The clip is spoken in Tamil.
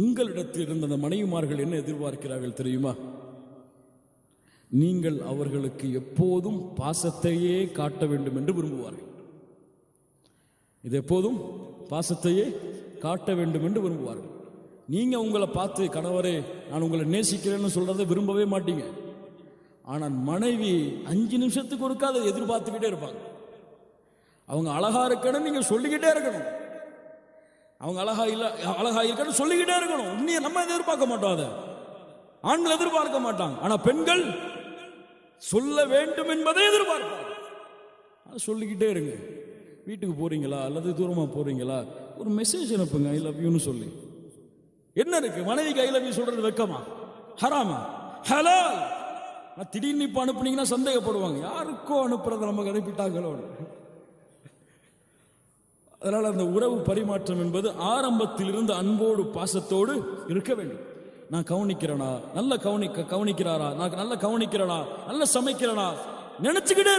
உங்களிடத்தில் இருந்த அந்த மனைவிமார்கள் என்ன எதிர்பார்க்கிறார்கள் தெரியுமா? நீங்கள் அவர்களுக்கு எப்போதும் பாசத்தையே காட்ட வேண்டும் என்று விரும்புவார்கள். இது எப்போதும் பாசத்தையே காட்ட வேண்டும் என்று விரும்புவார்கள். நீங்க உங்களை பார்த்து கணவரே நான் உங்களை நேசிக்கிறேன்னு சொல்றதை விரும்பவே மாட்டீங்க. ஆனால் மனைவி அஞ்சு நிமிஷத்துக்கு ஒருக்கா அதை எதிர்பார்த்துக்கிட்டே இருப்பாங்க. அவங்க அழகா இருக்கணும் நீங்க சொல்லிக்கிட்டே இருக்கணும். அவங்க அழகா இல்ல அழகா இருக்கன்னு சொல்லிக்கிட்டே இருக்கணும். உண்மையை நம்ம எதிர்பார்க்க மாட்டோம் அதை. ஆண்கள் எதிர்பார்க்க மாட்டாங்க. ஆனா பெண்கள் சொல்ல வேண்டும் என்பதை எதிர்பார்ப்பாங்க. சொல்லிக்கிட்டே இருங்க. வீட்டுக்கு போறீங்களா? அல்லது தூரமா போறீங்களா? ஒரு மெசேஜ் அனுப்புங்க ஐ லவ் யூன்னு சொல்லி. என்ன இருக்கு? மனைவிக்கு ஐ லவ் யூ சொல்றது வெக்கமா? ஹராமா? ஹலோ திடீர்னு இப்ப அனுப்புனீங்கன்னா சந்தேகப்படுவாங்க. யாருக்கோ அனுப்புறத நமக்கு அனுப்பிட்டாங்களோ அதனால் அந்த உறவு பரிமாற்றம் என்பது ஆரம்பத்திலிருந்து அன்போடு பாசத்தோடு இருக்க வேண்டும். நான் கவனிக்கிறேனா? நல்ல கவனிக்க கவனிக்கிறாரா? நான் நல்ல கவனிக்கிறேனா? நல்ல சமைக்கிறேனா? நினைச்சுக்கிட்டே